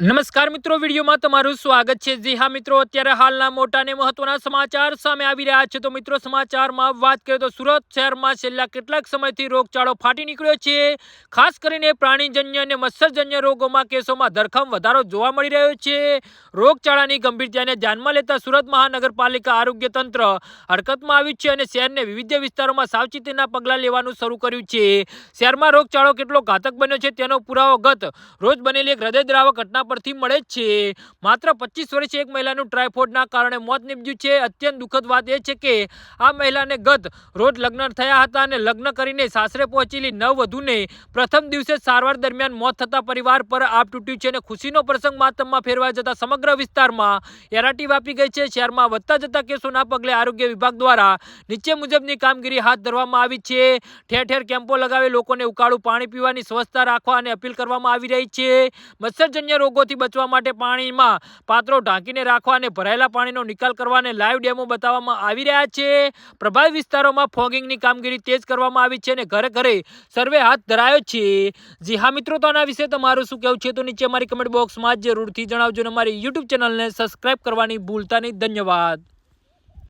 નમસ્કાર મિત્રો, વિડીયોમાં તમારું સ્વાગત છે. જી હા મિત્રો, અત્યારે હાલના મોટા અને મહત્વના સમાચાર સામે આવી રહ્યા છે. તો મિત્રો, સમાચારમાં વાત કરીએ તો સુરત શહેરમાં છેલ્લા કેટલાક સમયથી રોગચાળો ફાટી નીકળ્યો છે. ખાસ કરીને પ્રાણીજન્ય અને મત્સ્યજન્ય રોગોમાં કેસોમાં ધરખમ વધારો જોવા મળી રહ્યો છે. રોગચાળાની ગંભીરતાને ધ્યાનમાં લેતા સુરત મહાનગરપાલિકા આરોગ્ય તંત્ર હરકતમાં આવ્યું છે અને શહેરને વિવિધ વિસ્તારોમાં સાવચેતીના પગલાં લેવાનું શરૂ કર્યું છે. શહેરમાં રોગચાળો કેટલો ઘાતક બન્યો છે તેનો પુરાવો ગત રોજ બનેલી એક હૃદયદ્રાવક ઘટના પરથી મળે છે. માત્ર પચીસ વર્ષીય એક મહિલાનું ટ્રાયફોડના કારણે મોત નીપજ્યું છે. અત્યંત દુઃખદ વાત એ છે કે આ મહિલાને ગત રોજ લગ્ન થયા હતા અને લગ્ન કરીને સાસરે પહોંચેલી નવવધુને પ્રથમ દિવસે સારવાર દરમિયાન મોત થતા પરિવાર પર આપ તૂટ્યું છે અને ખુશીનો પ્રસંગ માતમમાં ફેરવા જતા સમગ્ર વિસ્તારમાં એરાટી વાપી ગઈ છે. શહેરમાં વધતા જતા કેસોના પગલે આરોગ્ય વિભાગ દ્વારા નીચે મુજબની કામગીરી હાથ ધરવામાં આવી છે. ઠેર ઠેર કેમ્પો લગાવી લોકોને ઉકાળું પાણી પીવાની સ્વચ્છતા રાખવા અને અપીલ કરવામાં આવી રહી છે. મચ્છરજન્ય રોગોથી બચવા માટે પાણીમાં પાત્રો ઢાંકીને રાખવા અને ભરાયેલા પાણીનો નિકાલ કરવા અને લાઈવ ડેમો બતાવવામાં આવી રહ્યા છે. પ્રભાવિત વિસ્તારોમાં ફોગિંગની કામગીરી તેજ કરવામાં આવી છે અને ઘરે ઘરે સર્વે હાથ ધરાયો છે. જી હા મિત્રો, તો આના વિશે તમારું શું કહેવું છે તો નીચે અમારી કમેન્ટ બોક્સમાં જરૂરથી જણાવજો અને અમારી યુટ્યુબ ચેનલને સબસ્ક્રાઈબ કરવાની ભૂલતા નહીં. ધન્યવાદ.